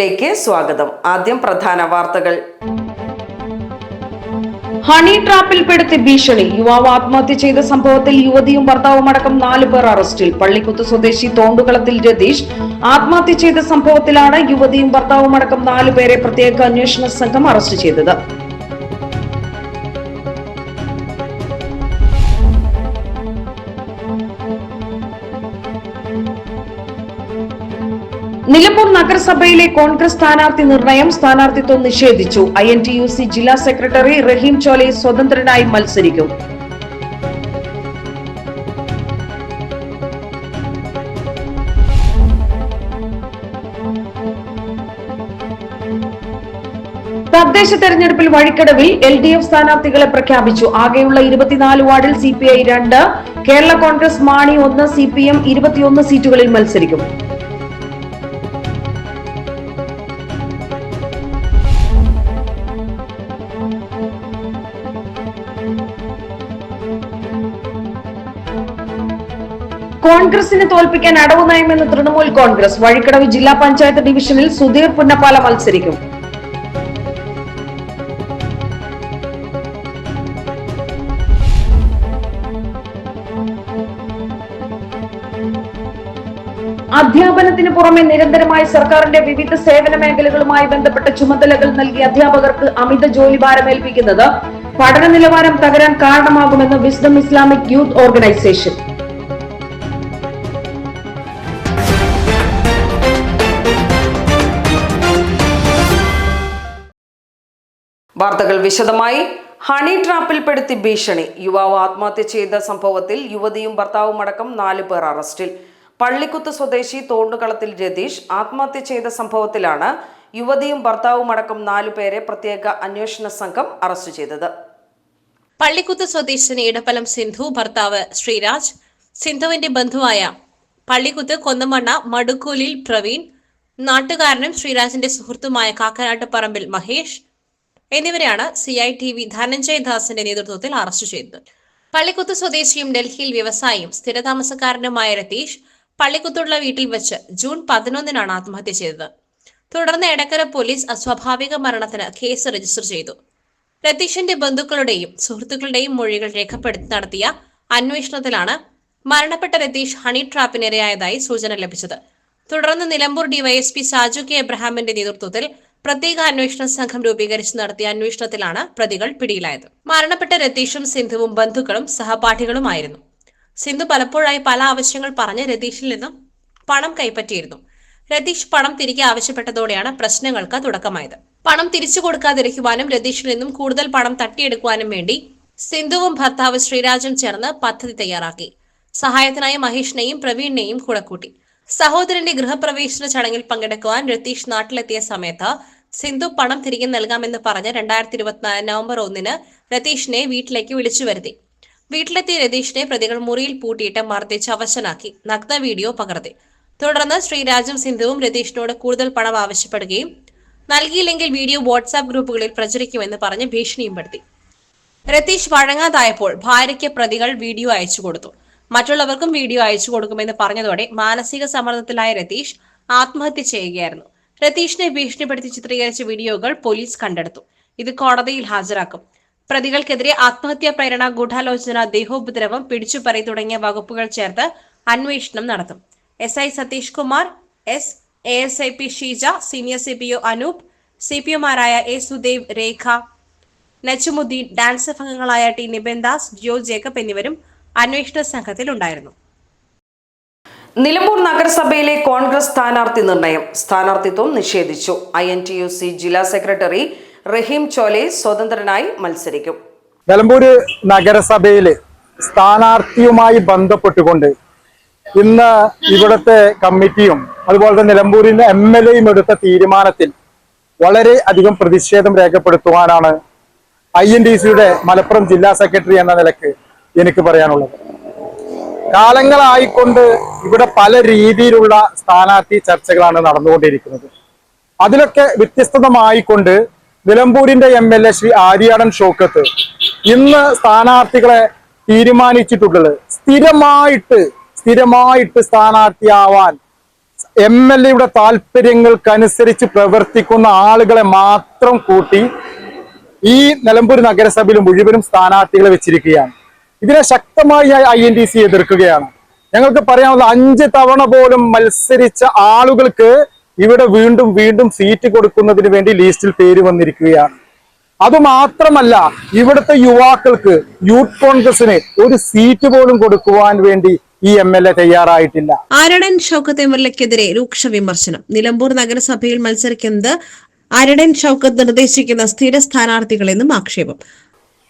വാർത്തകളിലേക്ക് സ്വാഗതം. ആദ്യം പ്രധാന വാർത്തകൾ. ഹണി ട്രാപ്പിൽപ്പെടുത്തി ഭീഷണി. യുവാവ് ആത്മഹത്യ ചെയ്ത സംഭവത്തിൽ യുവതിയും ഭർത്താവും അടക്കം നാലു പേർ അറസ്റ്റിൽ. പള്ളിക്കുത്ത് സ്വദേശി തോണ്ടുകളത്തിൽ രതീഷ് ആത്മഹത്യ ചെയ്ത സംഭവത്തിലാണ് യുവതിയും ഭർത്താവും അടക്കം നാലു പേരെ പ്രത്യേക അന്വേഷണ സംഘം അറസ്റ്റ് ചെയ്തത്. നിലമ്പൂർ നഗരസഭയിലെ കോൺഗ്രസ് സ്ഥാനാർത്ഥി നിർണയം സ്ഥാനാർത്ഥിത്വം നിഷേധിച്ചു. I N T U C ജില്ലാ സെക്രട്ടറി റഹീം ചോലെ സ്വതന്ത്രനായി മത്സരിക്കും. തദ്ദേശ തെരഞ്ഞെടുപ്പിൽ വഴിക്കടവിൽ എൽ ഡി എഫ് സ്ഥാനാർത്ഥികളെ പ്രഖ്യാപിച്ചു. ആകെയുള്ള ഇരുപത്തിനാല് വാർഡിൽ സി പി ഐ രണ്ട് കേരള കോൺഗ്രസ് മാണി ഒന്ന് സി പി എം ഇരുപത്തിയൊന്ന് സീറ്റുകളിൽ മത്സരിക്കും. കോൺഗ്രസിനെ തോൽപ്പിക്കാൻ അടവ് നയമെന്ന് തൃണമൂൽ കോൺഗ്രസ്. വഴിക്കടവ് ജില്ലാ പഞ്ചായത്ത് ഡിവിഷനിൽ സുധീർ പുന്നപ്പാല മത്സരിക്കും. അധ്യാപനത്തിന് പുറമെ നിരന്തരമായി സർക്കാരിന്റെ വിവിധ സേവന മേഖലകളുമായി ബന്ധപ്പെട്ട ചുമതലകൾ നൽകി അധ്യാപകർക്ക് അമിത ജോലിഭാരം ഏൽപ്പിക്കുന്നത് പഠന നിലവാരം തകരാൻ കാരണമാകുമെന്ന് വിസ്ഡം ഇസ്ലാമിക് യൂത്ത് ഓർഗനൈസേഷൻ. വാർത്തകൾ വിശദമായി. ഹണി ട്രാപ്പിൽപ്പെടുത്തി ഭീഷണി. യുവാവ് ആത്മഹത്യ ചെയ്ത സംഭവത്തിൽ യുവതിയും ഭർത്താവും അടക്കം നാല് പേർ അറസ്റ്റിൽ. പള്ളിക്കുത്ത് സ്വദേശി തോണ്ടുകളത്തിൽ രതീഷ് ആത്മഹത്യ ചെയ്ത സംഭവത്തിലാണ് യുവതിയും ഭർത്താവും അടക്കം നാലു പേരെ പ്രത്യേക അന്വേഷണ സംഘം അറസ്റ്റ് ചെയ്തത്. പള്ളിക്കുത്ത് സ്വദേശിനി ഇടപ്പലം സിന്ധു ഭർത്താവ് ശ്രീരാജ് സിന്ധുവിന്റെ ബന്ധുവായ പള്ളിക്കുത്ത് കൊന്നമണ്ണ മടുക്കൂലിൽ പ്രവീൺ നാട്ടുകാരനും ശ്രീരാജിന്റെ സുഹൃത്തുമായ കാക്കനാട്ട് പറമ്പിൽ മഹേഷ് എന്നിവരെയാണ് C I T V Dhananjay ദാസിന്റെ നേതൃത്വത്തിൽ അറസ്റ്റ് ചെയ്തത്. പള്ളിക്കുത്ത് സ്വദേശിയും ഡൽഹിയിൽ വ്യവസായിയും സ്ഥിരതാമസക്കാരനുമായ രതീഷ് പള്ളിക്കുത്തുള്ള വീട്ടിൽ വെച്ച് ജൂൺ പതിനൊന്നിനാണ് ആത്മഹത്യ ചെയ്തത്. തുടർന്ന് എടക്കര പോലീസ് അസ്വാഭാവിക മരണത്തിന് കേസ് രജിസ്റ്റർ ചെയ്തു. രതീഷിന്റെ ബന്ധുക്കളുടെയും സുഹൃത്തുക്കളുടെയും മൊഴികൾ രേഖപ്പെടുത്തി നടത്തിയ അന്വേഷണത്തിലാണ് മരണപ്പെട്ട രതീഷ് ഹണി ട്രാപ്പിനിരയായതായി സൂചന ലഭിച്ചത്. തുടർന്ന് നിലമ്പൂർ ഡിവൈഎസ്പി സാജു കെ എബ്രഹാമിന്റെ നേതൃത്വത്തിൽ പ്രത്യേക അന്വേഷണ സംഘം രൂപീകരിച്ച് നടത്തിയ അന്വേഷണത്തിലാണ് പ്രതികൾ പിടിയിലായത്. മരണപ്പെട്ട രതീഷും സിന്ധുവും ബന്ധുക്കളും സഹപാഠികളുമായിരുന്നു. സിന്ധു പലപ്പോഴായി പല ആവശ്യങ്ങൾ പറഞ്ഞ് രതീഷിൽ നിന്നും പണം കൈപ്പറ്റിയിരുന്നു. രതീഷ് പണം തിരികെ ആവശ്യപ്പെട്ടതോടെയാണ് പ്രശ്നങ്ങൾക്ക് തുടക്കമായത്. പണം തിരിച്ചു കൊടുക്കാതിരിക്കുവാനും രതീഷിൽ നിന്നും കൂടുതൽ പണം തട്ടിയെടുക്കുവാനും വേണ്ടി സിന്ധുവും ഭർത്താവ് ശ്രീരാജും ചേർന്ന് പദ്ധതി തയ്യാറാക്കി. സഹായത്തിനായി മഹേഷിനെയും പ്രവീണിനെയും കൂടെ കൂട്ടി. സഹോദരന്റെ ഗൃഹപ്രവേശന ചടങ്ങിൽ പങ്കെടുക്കുവാൻ രതീഷ് നാട്ടിലെത്തിയ സമയത്ത് സിന്ധു പണം തിരികെ നൽകാമെന്ന് പറഞ്ഞ് രണ്ടായിരത്തി ഇരുപത്തിനാല് നവംബർ ഒന്നിന് രതീഷിനെ വീട്ടിലേക്ക് വിളിച്ചു വരുത്തി. വീട്ടിലെത്തിയ രതീഷിനെ പ്രതികൾ മുറിയിൽ പൂട്ടിയിട്ട് മർദ്ദിച്ച് അവശനാക്കി. നഗ്ന വീഡിയോ പകർത്തി. തുടർന്ന് ശ്രീരാജും സിന്ധുവും രതീഷിനോട് കൂടുതൽ പണം ആവശ്യപ്പെടുകയും നൽകിയില്ലെങ്കിൽ വീഡിയോ വാട്സാപ്പ് ഗ്രൂപ്പുകളിൽ പ്രചരിക്കുമെന്ന് പറഞ്ഞ് ഭീഷണിയും പെടുത്തി രതീഷ് വഴങ്ങാതായപ്പോൾ ഭാര്യയ്ക്ക് പ്രതികൾ വീഡിയോ അയച്ചു കൊടുത്തു. മറ്റുള്ളവർക്കും വീഡിയോ അയച്ചു കൊടുക്കുമെന്ന് പറഞ്ഞതോടെ മാനസിക സമ്മർദ്ദത്തിലായ രതീഷ് ആത്മഹത്യ ചെയ്യുകയായിരുന്നു. രതീഷിനെ ഭീഷണിപ്പെടുത്തി ചിത്രീകരിച്ച വീഡിയോകൾ പോലീസ് കണ്ടെടുത്തു. ഇത് കോടതിയിൽ ഹാജരാക്കും. പ്രതികൾക്കെതിരെ ആത്മഹത്യാ പ്രേരണ ഗൂഢാലോചന ദേഹോപദ്രവം പിടിച്ചുപറി തുടങ്ങിയ വകുപ്പുകൾ ചേർത്ത് അന്വേഷണം നടത്തും. S I Satheesh Kumar S A S I P Sheeja senior C P O Anoop C P ഒമാരായ A Sudev Rekha നച്ചുമുദ്ദീൻ ഡാൻസ് അംഗങ്ങളായ ടി നിബന്ദാസ് ജോ ജേക്കബ് എന്നിവരും അന്വേഷണ സംഘത്തിൽ ഉണ്ടായിരുന്നു നിലമ്പൂർ നഗരസഭയിലെ കോൺഗ്രസ് സ്ഥാനാർത്ഥി നിർണയം. സ്ഥാനാർത്ഥിത്വം നിഷേധിച്ചു. I N T U C ജില്ലാ സെക്രട്ടറി റഹീം ചോലെ സ്വതന്ത്രനായി മത്സരിക്കും. നിലമ്പൂർ നഗരസഭയിലെ സ്ഥാനാർത്ഥിയുമായി ബന്ധപ്പെട്ടുകൊണ്ട് ഇന്ന് ഇവിടുത്തെ കമ്മിറ്റിയും അതുപോലെ തന്നെ നിലമ്പൂരിന്റെ എം എൽ എയും എടുത്ത തീരുമാനത്തിൽ വളരെ അധികം പ്രതിഷേധം രേഖപ്പെടുത്തുവാനാണ് ഐ എൻ ഡി സിയുടെ മലപ്പുറം ജില്ലാ സെക്രട്ടറി എന്ന നിലയ്ക്ക് എനിക്ക് പറയാനുള്ളത്. കാലങ്ങളായിക്കൊണ്ട് ഇവിടെ പല രീതിയിലുള്ള സ്ഥാനാർത്ഥി ചർച്ചകളാണ് നടന്നുകൊണ്ടിരിക്കുന്നത്. അതിലൊക്കെ വ്യത്യസ്തമായിക്കൊണ്ട് നിലമ്പൂരിന്റെ M L A Shri Aryadan Shoukath ഇന്ന് സ്ഥാനാർത്ഥികളെ തീരുമാനിച്ചിട്ടുള്ളത് സ്ഥിരമായിട്ട് സ്ഥിരമായിട്ട് സ്ഥാനാർത്ഥിയാവാൻ എം എൽ എയുടെ താല്പര്യങ്ങൾക്കനുസരിച്ച് പ്രവർത്തിക്കുന്ന ആളുകളെ മാത്രം കൂട്ടി ഈ നിലമ്പൂർ നഗരസഭയിൽ മുഴുവനും സ്ഥാനാർത്ഥികളെ വെച്ചിരിക്കുകയാണ്. ഇതിനെ ശക്തമായി ഐ എൻ ഡി സി എതിർക്കുകയാണ്. ഞങ്ങൾക്ക് പറയാനുള്ള അഞ്ച് തവണ പോലും മത്സരിച്ച ആളുകൾക്ക് ഇവിടെ വീണ്ടും വീണ്ടും സീറ്റ് കൊടുക്കുന്നതിന് വേണ്ടി ലിസ്റ്റിൽ പേര് വന്നിരിക്കുകയാണ്. അതുമാത്രമല്ല ഇവിടുത്തെ യുവാക്കൾക്ക് യൂത്ത് കോൺഗ്രസിന് ഒരു സീറ്റ് പോലും കൊടുക്കുവാൻ വേണ്ടി ഈ എം എൽ എ തയ്യാറായിട്ടില്ല. ആരടൻ ഷൗക്കത്ത് എം എൽ എക്കെതിരെ രൂക്ഷ വിമർശനം. നിലമ്പൂർ നഗരസഭയിൽ മത്സരിക്കുന്നത് ആരടൻ ഷൗക്കത്ത് നിർദ്ദേശിക്കുന്ന സ്ഥിര സ്ഥാനാർത്ഥികളെന്നും ആക്ഷേപം.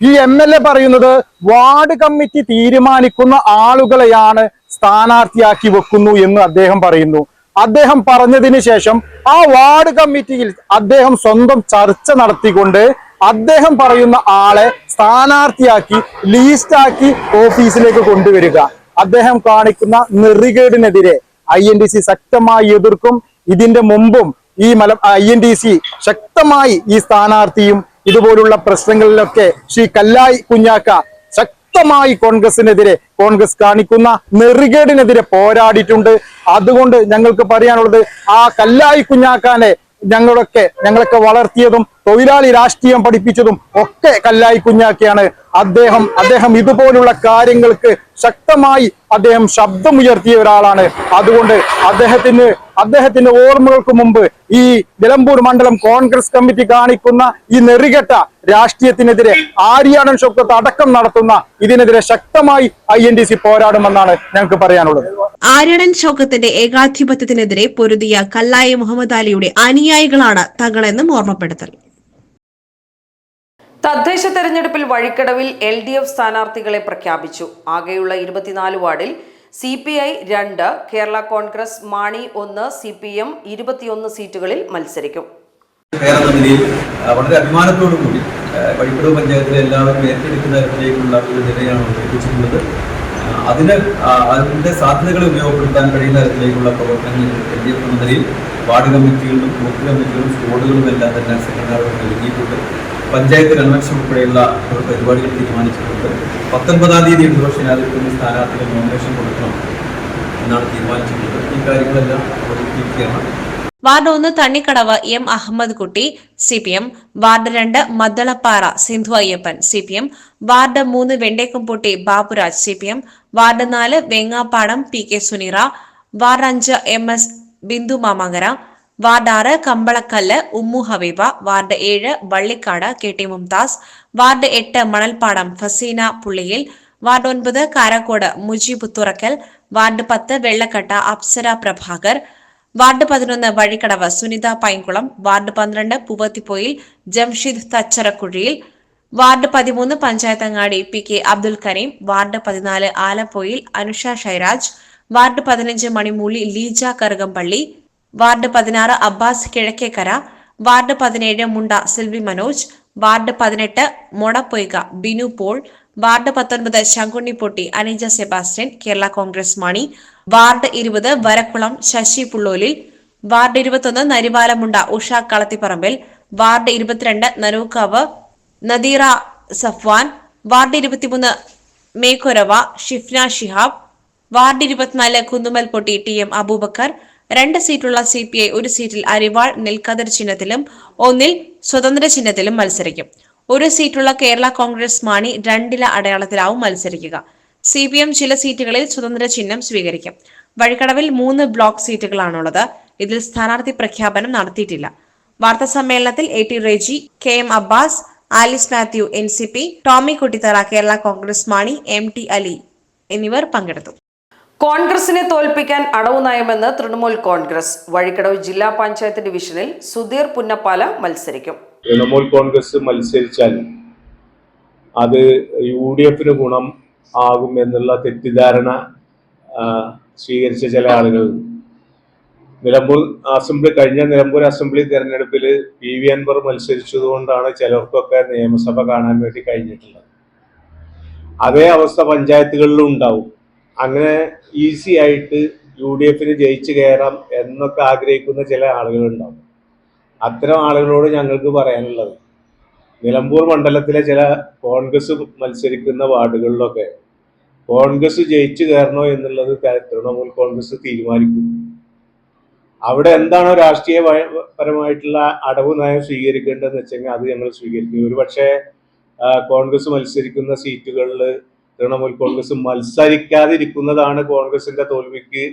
ഈ എം എൽ എ പറയുന്നത് വാർഡ് കമ്മിറ്റി തീരുമാനിക്കുന്ന ആളുകളെയാണ് സ്ഥാനാർത്ഥിയാക്കി വെക്കുന്നു എന്ന് അദ്ദേഹം പറയുന്നു. അദ്ദേഹം പറഞ്ഞതിന് ശേഷം ആ വാർഡ് കമ്മിറ്റിയിൽ അദ്ദേഹം സ്വന്തം ചർച്ച നടത്തിക്കൊണ്ട് അദ്ദേഹം പറയുന്ന ആളെ സ്ഥാനാർത്ഥിയാക്കി ലീസ്റ്റാക്കി ഓഫീസിലേക്ക് കൊണ്ടുവരിക. അദ്ദേഹം കാണിക്കുന്ന നെറികേടിനെതിരെ ഐ എൻ ഡി സി ശക്തമായി എതിർക്കും. ഇതിന്റെ മുമ്പും ഈ മല ഐ എൻ ഡി സി ശക്തമായി ഈ സ്ഥാനാർത്ഥിയും ഇതുപോലുള്ള പ്രശ്നങ്ങളിലൊക്കെ ശ്രീ കല്ലായി കുഞ്ഞാക്ക ശക്തമായി കോൺഗ്രസിനെതിരെ കോൺഗ്രസ് കാണിക്കുന്ന നെറികേടിനെതിരെ പോരാടിയിട്ടുണ്ട്. അതുകൊണ്ട് ഞങ്ങൾക്ക് പറയാനുള്ളത് ആ കല്ലായി കുഞ്ഞാക്കാനെ ഞങ്ങളൊക്കെ ഞങ്ങളൊക്കെ വളർത്തിയതും തൊഴിലാളി രാഷ്ട്രീയം പഠിപ്പിച്ചതും ഒക്കെ കല്ലായി കുഞ്ഞാക്കിയാണ് അദ്ദേഹം. അദ്ദേഹം ഇതുപോലുള്ള കാര്യങ്ങൾക്ക് ശക്തമായി അദ്ദേഹം ശബ്ദമുയർത്തിയ ഒരാളാണ്. അതുകൊണ്ട് അദ്ദേഹത്തിന് അദ്ദേഹത്തിന്റെ ഓർമ്മകൾക്ക് മുമ്പ് ഈ നിലമ്പൂർ മണ്ഡലം കോൺഗ്രസ് കമ്മിറ്റി കാണിക്കുന്ന ഈ നെറികെട്ട രാഷ്ട്രീയത്തിനെതിരെ ആര്യാടൻ ഷൊക്കത്ത് അടക്കം നടത്തുന്ന ഇതിനെതിരെ ശക്തമായി ഐ എൻ ഡി സി പോരാടുമെന്നാണ് ഞങ്ങൾക്ക് പറയാനുള്ളത്. ആര്യടൻ ശോകത്തിന്റെ ഏകാധിപത്യത്തിനെതിരെ പൊരുതിയ കല്ലായി മുഹമ്മദ് അലിയുടെ അനുയായികളാണ് തങ്ങളെന്നും ഓർമ്മപ്പെടുത്തൽ. തദ്ദേശ തെരഞ്ഞെടുപ്പിൽ വഴിക്കടവിൽ എൽ ഡി എഫ് സ്ഥാനാർത്ഥികളെ പ്രഖ്യാപിച്ചു. ആകെയുള്ള ഇരുപത്തിനാല് വാർഡിൽ സി പി ഐ രണ്ട് കേരള കോൺഗ്രസ് മാണി ഒന്ന് സി പി എം ഇരുപത്തിയൊന്ന് സീറ്റുകളിൽ മത്സരിക്കും. വളരെ അഭിമാനത്തോടു കൂടി വഴിക്കടവ് പഞ്ചായത്തിലെ എല്ലാവരും ഏറ്റെടുക്കുന്ന തരത്തിലേക്കുള്ള ഒരു നിലയാണ് അതിന് സാധ്യതകളെ ഉപയോഗപ്പെടുത്താൻ കഴിയുന്ന തരത്തിലേക്കുള്ള പ്രവർത്തനങ്ങൾ എൽ ഡി എഫ് വാർഡ് കമ്മിറ്റികളിലും ബൂത്ത് കമ്മിറ്റികളും എല്ലാം തന്നെ നൽകിയിട്ടുണ്ട്. പഞ്ചായത്ത് കൺവെൻഷൻ ഉൾപ്പെടെയുള്ള പരിപാടികൾ തീരുമാനിച്ചിട്ടുണ്ട്. പത്തൊൻപതാം തീയതി ഇടതുപക്ഷ ജനാധിപത്യ സ്ഥാനാർത്ഥികൾ നോമിനേഷൻ കൊടുക്കണം എന്നാണ് തീരുമാനിച്ചിട്ടുള്ളത്. ഈ കാര്യങ്ങളെല്ലാം അവതരിപ്പിക്കുകയാണ്. വാർഡ് ഒന്ന് തണ്ണിക്കടവ് എം അഹമ്മദ് കുട്ടി സി പി എം. വാർഡ് രണ്ട് Maddalappara Sindhu Ayyappan C P M. Ward മൂന്ന് Vendekkumpootti Baburaj C P M. Ward നാല് Vengappadam P K Suneera. Ward അഞ്ച് M S Bindu Mamankara. Ward ആറ് കമ്പളക്കല്ല് ഉമ്മു ഹബീബ വാർഡ് ഏഴ് Vallikkad K T Mumtaz ward എട്ട് Manalppadam Faseena പുള്ളിയിൽ ward ഒൻപത് Karakode Mujeeb തുറക്കൽ ward പത്ത് വെള്ളക്കട്ട Apsara Prabhakar ward പതിനൊന്ന് Vazhikkadavu Sunitha Painkulam ward പന്ത്രണ്ട് പൂവത്തിപ്പൊയിൽ ജംഷീദ് തച്ചറക്കുഴിയിൽ വാർഡ് പതിമൂന്ന് Panchayathangadi P K Abdul Kareem ward പതിനാല് ആലപ്പൊയിൽ അനുഷ ഷൈരാജ് വാർഡ് പതിനഞ്ച് മണിമൂലി ലീജ കറുകംപള്ളി വാർഡ് പതിനാറ് അബ്ബാസ് കിഴക്കേക്കര വാർഡ് പതിനേഴ് മുണ്ട സിൽവി മനോജ് വാർഡ് പതിനെട്ട് മൊടപ്പൊയ്ക ബിനു പോൾ വാർഡ് പത്തൊൻപത് ശങ്കുണ്ണിപ്പൊട്ടി അനിജ സെബാസ്റ്റ്യൻ കേരള കോൺഗ്രസ് മാണി വാർഡ് ഇരുപത് വരക്കുളം ശശി പുള്ളോലിൽ വാർഡ് ഇരുപത്തൊന്ന് നരിവാലമുണ്ട ഉഷ കളത്തിപ്പറമ്പിൽ വാർഡ് ഇരുപത്തിരണ്ട് നനൂക്കാവ് നദീറ സഫ്വാൻ വാർഡ് ഇരുപത്തിമൂന്ന് മേക്കൊരവ ഷിഫ്ന ഷിഹാബ് വാർഡ് ഇരുപത്തിനാല് കുന്നുമൽ പൊട്ടി ടി എം അബൂബക്കർ രണ്ട് സീറ്റുള്ള സി പി ഐ ഒരു സീറ്റിൽ അരിവാൾ നെൽക്കതിർ ചിഹ്നത്തിലും ഒന്നിൽ സ്വതന്ത്ര ചിഹ്നത്തിലും മത്സരിക്കും. ഒരു സീറ്റുള്ള കേരള കോൺഗ്രസ് മാണി രണ്ടില അടയാളത്തിലാവും മത്സരിക്കുക. സി പി എം ചില സീറ്റുകളിൽ സ്വതന്ത്ര ചിഹ്നം സ്വീകരിക്കും. വഴിക്കടവിൽ മൂന്ന് ബ്ലോക്ക് സീറ്റുകളാണുള്ളത്. ഇതിൽ സ്ഥാനാർത്ഥി പ്രഖ്യാപനം നടത്തിയിട്ടില്ല. വാർത്താ സമ്മേളനത്തിൽ A T Reji K M Abbas Alice Mathew N C P Tomy Kuttitharra Kerala Congress Mani M T Ali എന്നിവർ പങ്കെടുത്തു. കോൺഗ്രസിനെ തോൽപ്പിക്കാൻ അടവ് നയമെന്ന് തൃണമൂൽ കോൺഗ്രസ്. വഴിക്കടവ് ജില്ലാ പഞ്ചായത്ത് ഡിവിഷനിൽ സുധീർ പുന്നപ്പാല മത്സരിക്കും. തൃണമൂൽ കോൺഗ്രസ് മത്സരിച്ചാൽ അത് യു ഡി എഫിന് ഗുണം ആകും എന്നുള്ള തെറ്റിദ്ധാരണ സ്വീകരിച്ച ചില ആളുകൾ. നിലമ്പൂർ അസംബ്ലി കഴിഞ്ഞ നിലമ്പൂർ അസംബ്ലി തെരഞ്ഞെടുപ്പിൽ പി വി അൻവർ മത്സരിച്ചതുകൊണ്ടാണ് ചിലർക്കൊക്കെ നിയമസഭ കാണാൻ വേണ്ടി കഴിഞ്ഞിട്ടുള്ളത്. അതേ അവസ്ഥ പഞ്ചായത്തുകളിലും ഉണ്ടാവും. അങ്ങനെ ഈസി ആയിട്ട് യു ഡി എഫിന് ജയിച്ചു കയറാം എന്നൊക്കെ ആഗ്രഹിക്കുന്ന ചില ആളുകളുണ്ടാവും. അത്തരം ആളുകളോട് ഞങ്ങൾക്ക് പറയാനുള്ളത് നിലമ്പൂർ മണ്ഡലത്തിലെ ചില കോൺഗ്രസ് മത്സരിക്കുന്ന വാർഡുകളിലൊക്കെ കോൺഗ്രസ് ജയിച്ചു കയറണോ എന്നുള്ളത് തൃണമൂൽ കോൺഗ്രസ് തീരുമാനിക്കും. അവിടെ എന്താണോ രാഷ്ട്രീയ പരമായിട്ടുള്ള അടവ് നയം സ്വീകരിക്കേണ്ടതെന്ന് വെച്ചെങ്കിൽ അത് ഞങ്ങൾ സ്വീകരിക്കും. ഒരുപക്ഷെ കോൺഗ്രസ് മത്സരിക്കുന്ന സീറ്റുകളിൽ തൃണമൂൽ കോൺഗ്രസ് മത്സരിക്കാതിരിക്കുന്നതാണ് കോൺഗ്രസിന്റെ തോൽവിക്ക്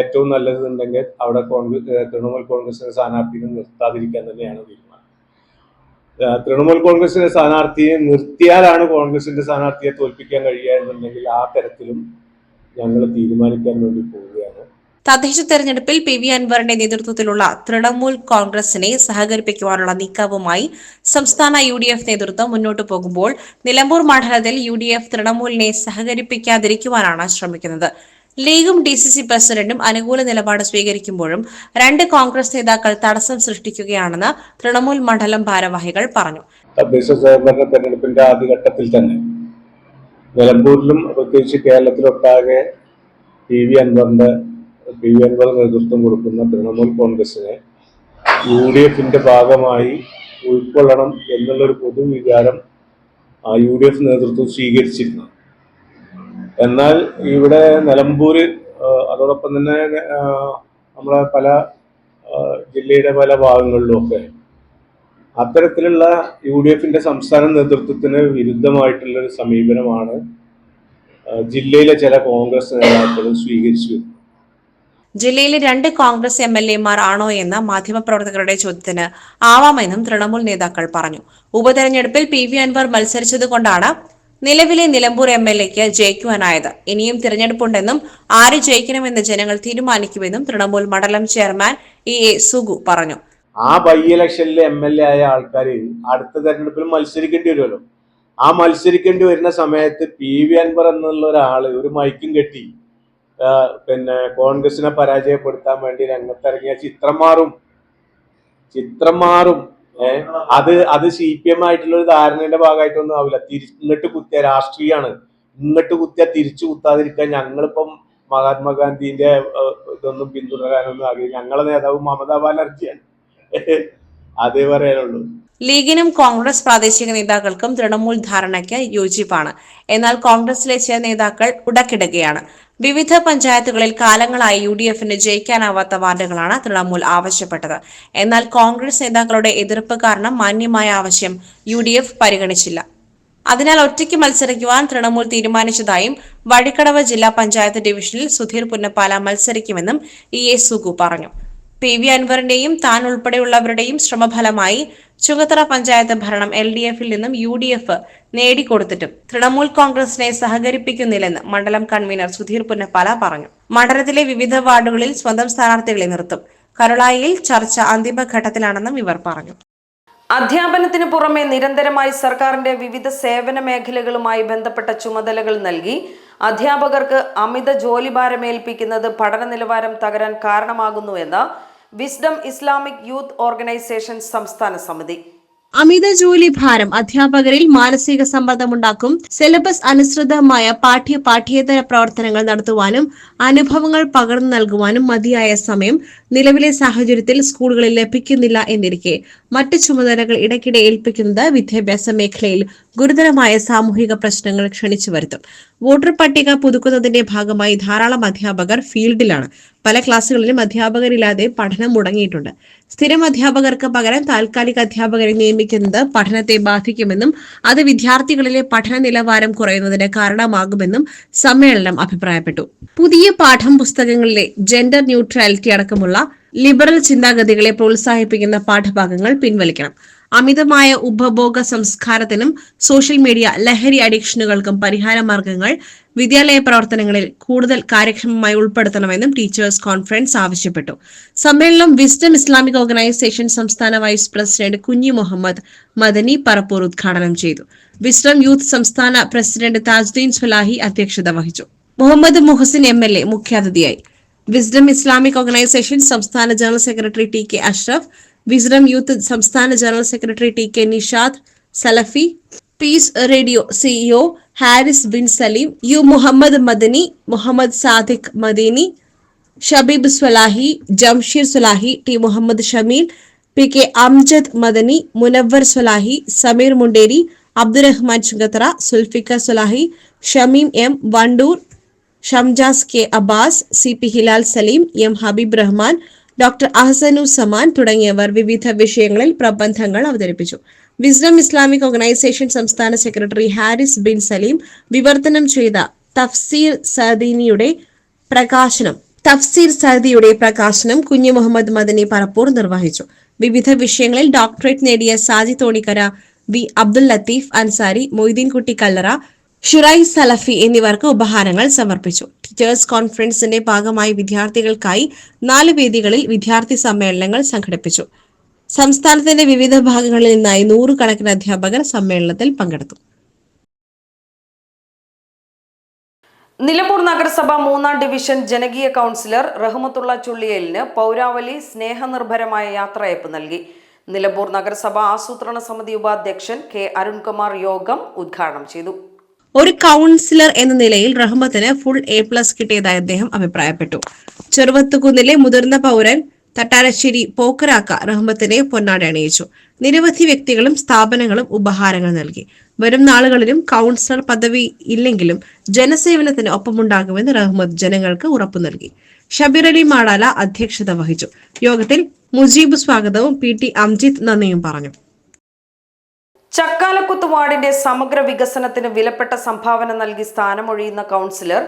ഏറ്റവും നല്ലതെന്നുണ്ടെങ്കിൽ അവിടെ കോൺഗ്രസ് തൃണമൂൽ കോൺഗ്രസിന്റെ സ്ഥാനാർത്ഥിയെ നിർത്താതിരിക്കാൻ തന്നെയാണ് തീരുമാനം. തൃണമൂൽ കോൺഗ്രസിന്റെ സ്ഥാനാർത്ഥിയെ നിർത്തിയാലാണ് കോൺഗ്രസിന്റെ സ്ഥാനാർത്ഥിയെ തോൽപ്പിക്കാൻ കഴിയുക എന്നുണ്ടെങ്കിൽ ആ തരത്തിലും ഞങ്ങൾ തീരുമാനിക്കാൻ വേണ്ടി പോവുകയാണ്. തദ്ദേശ തെരഞ്ഞെടുപ്പിൽ പി വി അൻവറിന്റെ നേതൃത്വത്തിലുള്ള തൃണമൂൽ കോൺഗ്രസിനെ സഹകരിപ്പിക്കുവാനുള്ള നീക്കവുമായി സംസ്ഥാന യു ഡി എഫ് നേതൃത്വം മുന്നോട്ട് പോകുമ്പോൾ നിലമ്പൂർ മണ്ഡലത്തിൽ യു ഡി എഫ് തൃണമൂലിനെ സഹകരിപ്പിക്കാതിരിക്കുവാനാണ് ശ്രമിക്കുന്നത്. ലീഗും ഡി സി സി പ്രസിഡന്റും അനുകൂല നിലപാട് സ്വീകരിക്കുമ്പോഴും രണ്ട് കോൺഗ്രസ് നേതാക്കൾ തടസ്സം സൃഷ്ടിക്കുകയാണെന്ന് തൃണമൂൽ മണ്ഡലം ഭാരവാഹികൾ പറഞ്ഞു. തദ്ദേശ തെരഞ്ഞെടുപ്പിന്റെ ആദ്യഘട്ടത്തിൽ തന്നെ നിലമ്പൂരിലും പ്രത്യേകിച്ച് കേരളത്തിലൊട്ടാകെ പി വി അൻവറിന്റെ എൻ അൻവർ നേതൃത്വം കൊടുക്കുന്ന തൃണമൂൽ കോൺഗ്രസിനെ യു ഡി എഫിന്റെ ഭാഗമായി ഉൾക്കൊള്ളണം എന്നുള്ളൊരു പൊതുവികാരം ആ യു ഡി എഫ് നേതൃത്വം സ്വീകരിച്ചിരുന്നു എന്നാൽ ഇവിടെ നിലമ്പൂര് അതോടൊപ്പം തന്നെ നമ്മളെ പല ജില്ലയുടെ പല ഭാഗങ്ങളിലുമൊക്കെ അത്തരത്തിലുള്ള യു ഡി എഫിന്റെ സംസ്ഥാന നേതൃത്വത്തിന് വിരുദ്ധമായിട്ടുള്ളൊരു സമീപനമാണ് ജില്ലയിലെ ചില കോൺഗ്രസ് നേതാക്കൾ സ്വീകരിച്ചു വരുന്നത്. ജില്ലയിലെ രണ്ട് കോൺഗ്രസ് എം എൽ എമാർ ആണോ എന്ന മാധ്യമപ്രവർത്തകരുടെ ചോദ്യത്തിന് ആവാമെന്നും തൃണമൂൽ നേതാക്കൾ പറഞ്ഞു. ഉപതെരഞ്ഞെടുപ്പിൽ പി വി അൻവർ മത്സരിച്ചതുകൊണ്ടാണ് നിലവിലെ നിലമ്പൂർ എം എൽ എക്ക് ജയിക്കുവാനായത്. ഇനിയും തിരഞ്ഞെടുപ്പുണ്ടെന്നും ആര് ജയിക്കണമെന്ന് ജനങ്ങൾ തീരുമാനിക്കുമെന്നും തൃണമൂൽ മണ്ഡലം ചെയർമാൻ ഇ എ സുഗു പറഞ്ഞു. ആ ബൈ ഇലക്ഷനിലെ എം എൽ എ ആയ ആൾക്കാർ അടുത്ത തെരഞ്ഞെടുപ്പിൽ മത്സരിക്കേണ്ടി വരുമല്ലോ. ആ മത്സരിക്കേണ്ടി വരുന്ന സമയത്ത് പി വി അൻവർ എന്നുള്ള ഒരാൾ ഒരു മൈക്കും കെട്ടി പിന്നെ കോൺഗ്രസിനെ പരാജയപ്പെടുത്താൻ വേണ്ടി രംഗത്തിറങ്ങിയ ചിത്രം മാറും ചിത്രം മാറും ഏ അത് അത് സി പി എം ആയിട്ടുള്ള ഒരു ധാരണയുടെ ഭാഗമായിട്ടൊന്നും ആവില്ല. തിരി ഇങ്ങോട്ട് കുത്തിയ രാഷ്ട്രീയമാണ് ഇങ്ങോട്ട് കുത്തിയ തിരിച്ചു കുത്താതിരിക്കാൻ ഞങ്ങളിപ്പം മഹാത്മാഗാന്ധിന്റെ ഇതൊന്നും പിന്തുടരാനൊന്നും ആകില്ല ഞങ്ങളെ നേതാവ് മമതാ ബാനർജിയാണ്. അതേ പറയാനുള്ളൂ. ലീഗിനും കോൺഗ്രസ് പ്രാദേശിക നേതാക്കൾക്കും തൃണമൂൽ ധാരണയ്ക്ക് യോജിപ്പാണ്. എന്നാൽ കോൺഗ്രസിലെ ചില നേതാക്കൾ ഉടക്കിടുകയാണ് വിവിധ പഞ്ചായത്തുകളിൽ കാലങ്ങളായി യു ഡി എഫിന് ജയിക്കാനാവാത്ത വാർഡുകളാണ് തൃണമൂൽ ആവശ്യപ്പെട്ടത്. എന്നാൽ കോൺഗ്രസ് നേതാക്കളുടെ എതിർപ്പ് കാരണം മാന്യമായ ആവശ്യം യു ഡി എഫ് പരിഗണിച്ചില്ല. അതിനാൽ ഒറ്റയ്ക്ക് മത്സരിക്കുവാൻ തൃണമൂൽ തീരുമാനിച്ചതായും വഴിക്കടവ് ജില്ലാ പഞ്ചായത്ത് ഡിവിഷനിൽ സുധീർ പുന്നപ്പാല മത്സരിക്കുമെന്നും ഇ എ സുഗു പറഞ്ഞു. പി വി അൻവറിന്റെയും താൻ ഉൾപ്പെടെയുള്ളവരുടെയും ശ്രമഫലമായി ചുങ്കത്തറ പഞ്ചായത്ത് ഭരണം എൽ ഡി എഫിൽ നിന്നും യു ഡി എഫ് നേടിക്കൊടുത്തിട്ടും തൃണമൂൽ കോൺഗ്രസിനെ സഹകരിപ്പിക്കുന്നില്ലെന്ന് മണ്ഡലം കൺവീനർ സുധീർ പുന്നപ്പാല പറഞ്ഞു. മണ്ഡലത്തിലെ വിവിധ വാർഡുകളിൽ സ്വന്തം സ്ഥാനാർത്ഥികളെ നിർത്തും. കരുളായിൽ ചർച്ച അന്തിമഘട്ടത്തിലാണെന്നും ഇവർ പറഞ്ഞു. അധ്യാപനത്തിന് പുറമെ നിരന്തരമായി സർക്കാരിന്റെ വിവിധ സേവന മേഖലകളുമായി ബന്ധപ്പെട്ട ചുമതലകൾ നൽകി അധ്യാപകർക്ക് അമിത ജോലിഭാരമേൽപ്പിക്കുന്നത് പഠന നിലവാരം തകരാൻ കാരണമാകുന്നുവെന്ന് വിസ്ഡം ഇസ്ലാമിക് യൂത്ത് ഓർഗനൈസേഷൻ സംസ്ഥാന സമിതി. അമിത ജോലി ഭാരം അധ്യാപകരിൽ മാനസിക സമ്മർദ്ദമുണ്ടാക്കും. സിലബസ് അനുസൃതമായ പാഠ്യ പാഠ്യേതര പ്രവർത്തനങ്ങൾ നടത്തുവാനും അനുഭവങ്ങൾ പകർന്നു നൽകുവാനും മതിയായ സമയം നിലവിലെ സാഹചര്യത്തിൽ സ്കൂളുകളിൽ ലഭിക്കുന്നില്ല എന്നിരിക്കെ മറ്റ് ചുമതലകൾ ഇടയ്ക്കിടെ ഏൽപ്പിക്കുന്നത് വിദ്യാഭ്യാസ മേഖലയിൽ ഗുരുതരമായ സാമൂഹിക പ്രശ്നങ്ങൾ ക്ഷണിച്ചു വരുത്തും. വോട്ടർ പട്ടിക പുതുക്കുന്നതിന്റെ ഭാഗമായി ധാരാളം അധ്യാപകർ ഫീൽഡിലാണ്. പല ക്ലാസുകളിലും അധ്യാപകരില്ലാതെ പഠനം മുടങ്ങിയിട്ടുണ്ട്. സ്ഥിരം അധ്യാപകർക്ക് പകരം താൽക്കാലിക അധ്യാപകരെ നിയമിക്കുന്നത് പഠനത്തെ ബാധിക്കുമെന്നും അത് വിദ്യാർത്ഥികളിലെ പഠന നിലവാരം കുറയുന്നതിന് കാരണമാകുമെന്നും സമ്മേളനം അഭിപ്രായപ്പെട്ടു. പുതിയ പാഠം പുസ്തകങ്ങളിലെ ജെൻഡർ ന്യൂട്രാലിറ്റി അടക്കമുള്ള ലിബറൽ ചിന്താഗതികളെ പ്രോത്സാഹിപ്പിക്കുന്ന പാഠഭാഗങ്ങൾ പിൻവലിക്കണം. അമിതമായ ഉപഭോഗ സംസ്കാരത്തിനും സോഷ്യൽ മീഡിയ ലഹരി അഡിക്ഷനുകൾക്കും പരിഹാര മാർഗങ്ങൾ വിദ്യാലയ പ്രവർത്തനങ്ങളിൽ കൂടുതൽ കാര്യക്ഷമമായി ഉൾപ്പെടുത്തണമെന്നും ടീച്ചേഴ്സ് കോൺഫറൻസ് ആവശ്യപ്പെട്ടു. സമ്മേളനം വിസ്ഡം ഇസ്ലാമിക് ഓർഗനൈസേഷൻ സംസ്ഥാന വൈസ് പ്രസിഡന്റ് കുഞ്ഞി മുഹമ്മദ് മദനി പറപ്പൂർ ഉദ്ഘാടനം ചെയ്തു. വിസ്ഡം യൂത്ത് സംസ്ഥാന പ്രസിഡന്റ് താജ്ദീൻ സുലാഹി അധ്യക്ഷത വഹിച്ചു. Muhammed Muhsin M L A മുഖ്യാതിഥിയായി. വിസ്ഡം ഇസ്ലാമിക് ഓർഗനൈസേഷൻ സംസ്ഥാന general secretary T K Ashraf Wisdom Youth സംസ്ഥാന general secretary T K Nishad Salafi Peace Radio CEO Haris Bin Saleem U Muhammed Madani Muhammed Sadiq Madeeni Shabeeb Swalahi Jamsheer Swalahi T Muhammed Shameel P K Amjad Madani Munavar Swalahi Sameer Munderi Abdurahman Chungathara Sulfikar Swalahi Shameem M Wandoor Shamjas K Abbas C P Hilal Saleem M Habeeb Rahman doctor Ahsanu Saman തുടങ്ങിയവർ വിവിധ വിഷയങ്ങളിൽ പ്രബന്ധങ്ങൾ അവതരിപ്പിച്ചു. Wisdom Islamic organisation സംസ്ഥാന secretary Haris bin Saleem വിവർത്തനം ചെയ്ത തഫ്സീർ സദീനിയുടെ പ്രകാശനം തഫ്സീർ സദിയുടെ പ്രകാശനം കുഞ്ഞു മുഹമ്മദ് മദനി പറപ്പൂർ നിർവഹിച്ചു. വിവിധ വിഷയങ്ങളിൽ ഡോക്ടറേറ്റ് നേടിയ സാജി തോണിക്കര വി അബ്ദുൽ ലത്തീഫ് അൻസാരി മൊയ്തീൻകുട്ടി കല്ലറ ഷുറൈ സലഫി എന്നിവർക്ക് ഉപഹാരങ്ങൾ സമർപ്പിച്ചു. ടീച്ചേഴ്സ് കോൺഫറൻസിന്റെ ഭാഗമായി വിദ്യാർത്ഥികൾക്കായി നാല് വേദികളിൽ വിദ്യാർത്ഥി സമ്മേളനങ്ങൾ സംഘടിപ്പിച്ചു. സംസ്ഥാനത്തിന്റെ വിവിധ ഭാഗങ്ങളിൽ നിന്നായി നൂറുകണക്കിന് അധ്യാപകർ സമ്മേളനത്തിൽ പങ്കെടുത്തു. നിലമ്പൂർ നഗരസഭ മൂന്നാം ഡിവിഷൻ ജനകീയ കൗൺസിലർ റഹ്മത്തുള്ള ചുള്ളിയലിന് പൗരാവലി സ്നേഹനിർഭരമായ യാത്രയപ്പ് നൽകി. നിലമ്പൂർ നഗരസഭ ആസൂത്രണ സമിതി ഉപാധ്യക്ഷൻ കെ അരുൺകുമാർ യോഗം ഉദ്ഘാടനം ചെയ്തു. ഒരു കൗൺസിലർ എന്ന നിലയിൽ റഹ്മത്തിന് ഫുൾ എ പ്ലസ് കിട്ടിയതായി അദ്ദേഹം അഭിപ്രായപ്പെട്ടു. ചെറുവത്തുകുന്നിലെ മുതിർന്ന പൗരൻ തട്ടാരശ്ശേരി പോക്കരാക്ക റഹ്മത്തിനെ പൊന്നാട അണിയിച്ചു. നിരവധി വ്യക്തികളും സ്ഥാപനങ്ങളും ഉപഹാരങ്ങൾ നൽകി. വരും നാളുകളിലും കൗൺസിലർ പദവി ഇല്ലെങ്കിലും ജനസേവനത്തിന് ഒപ്പമുണ്ടാകുമെന്ന് റഹ്മത്ത് ജനങ്ങൾക്ക് ഉറപ്പു നൽകി. ഷബീർ അലി മാടാല അധ്യക്ഷത വഹിച്ചു. യോഗത്തിൽ മുജീബ് സ്വാഗതവും പി ടി അംജിത് നന്ദിയും പറഞ്ഞു. ചക്കാലക്കുത്ത് വാർഡിന്റെ സമഗ്ര വികസനത്തിന് വിലപ്പെട്ട സംഭാവന നൽകി സ്ഥാനമൊഴിയുന്ന കൗൺസിലർ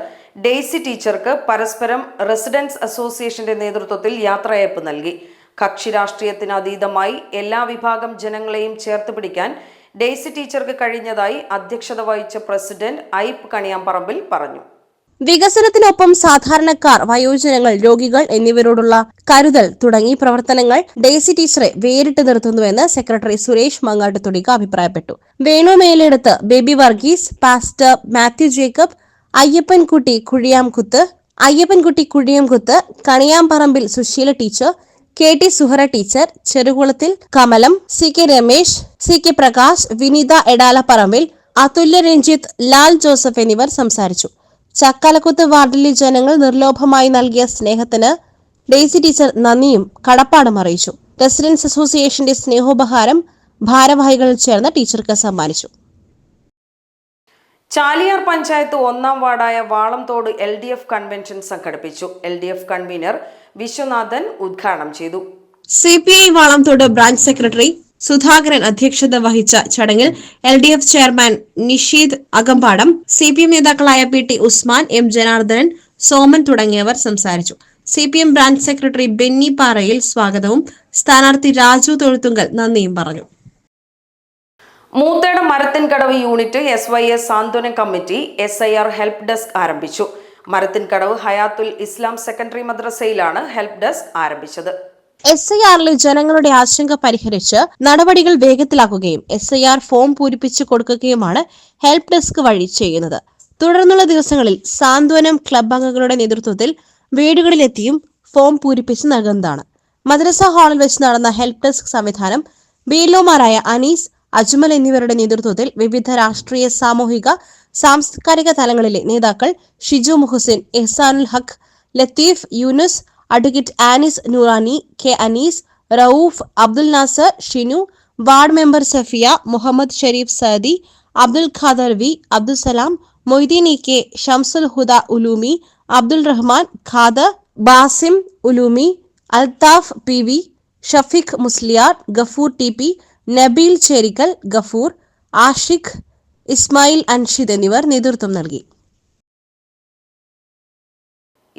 ഡെയ്സി ടീച്ചർക്ക് പരസ്പരം റെസിഡൻസ് അസോസിയേഷന്റെ നേതൃത്വത്തിൽ യാത്രയയപ്പ് നൽകി. കക്ഷി രാഷ്ട്രീയത്തിന് അതീതമായി എല്ലാ വിഭാഗം ജനങ്ങളെയും ചേർത്ത് പിടിക്കാൻ ഡെയ്സി ടീച്ചർക്ക് കഴിഞ്ഞതായി അധ്യക്ഷത വഹിച്ച പ്രസിഡന്റ് ഐപ്പ് കണിയാമ്പറമ്പിൽ പറഞ്ഞു. വികസനത്തിനൊപ്പം സാധാരണക്കാർ വയോജനങ്ങൾ രോഗികൾ എന്നിവരോടുള്ള കരുതൽ തുടങ്ങി പ്രവർത്തനങ്ങൾ ഡേസി ടീച്ചറെ വേറിട്ട് നിർത്തുന്നുവെന്ന് സെക്രട്ടറി സുരേഷ് മങ്ങാട്ട് തുടിക അഭിപ്രായപ്പെട്ടു. Venu Meleduth Baby Varghese pastor Mathew Jacob Ayyappankutty Kuzhiyamkuthu Ayyappankutty Kuzhiyamkuthu Kaniyamparambil Susheela teacher K T Suhara teacher Cherukulathil Kamalam C K Ramesh C K Prakash Vineetha Edalaparambil Athulya Ranjith Lal Joseph എന്നിവർ സംസാരിച്ചു. ചക്കാലക്കുത്ത് വാർഡിലെ ജനങ്ങൾ നിർലോഭമായി നൽകിയ സ്നേഹത്തിന് Daisy teacher നന്ദിയും കടപ്പാടും അറിയിച്ചു. Residence അസോസിയേഷന്റെ സ്നേഹോപഹാരം ഭാരവാഹികൾ ചേർന്ന് ടീച്ചർക്ക് സമ്മാനിച്ചു. ചാലിയാർ പഞ്ചായത്ത് ഒന്നാം വാർഡായ Valamthode L D F convention സംഘടിപ്പിച്ചു. L D F convener Viswanathan ഉദ്ഘാടനം ചെയ്തു. C P I Valamthode branch secretary Sudhakaran അധ്യക്ഷത വഹിച്ച ചടങ്ങിൽ L D F chairman Nisheed Akampadam C P M നേതാക്കളായ P T Usman M Janardhanan Soman തുടങ്ങിയവർ സംസാരിച്ചു. C P M branch secretary Benny Parayil സ്വാഗതവും സ്ഥാനാർത്ഥി രാജു തൊഴുത്തുങ്കൽ നന്ദിയും പറഞ്ഞു. Moothedam Marathinkadavu unit S Y S സാന്ത്വന committee S I R help desk ആരംഭിച്ചു. Marathinkadavu Hayathul Islam secondary മദ്രസയിലാണ് ഹെൽപ്പ് ഡെസ്ക് ആരംഭിച്ചത്. എസ് ഐ ആറിലെ ജനങ്ങളുടെ ആശങ്ക പരിഹരിച്ച് നടപടികൾ വേഗത്തിലാക്കുകയും എസ് ഐ ആർ ഫോം പൂരിപ്പിച്ചു കൊടുക്കുകയുമാണ് ഹെൽപ്പ് ഡെസ്ക് വഴി ചെയ്യുന്നത്. തുടർന്നുള്ള ദിവസങ്ങളിൽ സാന്ത്വനം ക്ലബ് അംഗങ്ങളുടെ നേതൃത്വത്തിൽ വീടുകളിലെത്തിയും ഫോം പൂരിപ്പിച്ച് നൽകുന്നതാണ്. മദ്രസ ഹാളിൽ വെച്ച് നടന്ന ഹെൽപ്പ് ഡെസ്ക് സംവിധാനം ബിഎൽഒമാരായ അനീസ് അജ്മൽ എന്നിവരുടെ നേതൃത്വത്തിൽ വിവിധ രാഷ്ട്രീയ സാമൂഹിക സാംസ്കാരിക തലങ്ങളിലെ നേതാക്കൾ Shiju Muhsin Ehsanul Haq Latheef Yunus advocate Anis Noorani K Anees Rauf Abdul Nasar Shinu ward member Safiya Muhammed Shareef Saadi Abdul Khader V Abdul Salam Moideen E K Shamsul Huda Uloomi Abdul Rahman Khader Basim Uloomi Althaf P V Shafeeq Musliyar Gafoor T P Nabeel Cherikkal Gafoor Ashiq Ismail Anshid എന്നിവർ നേതൃത്വം നൽകി.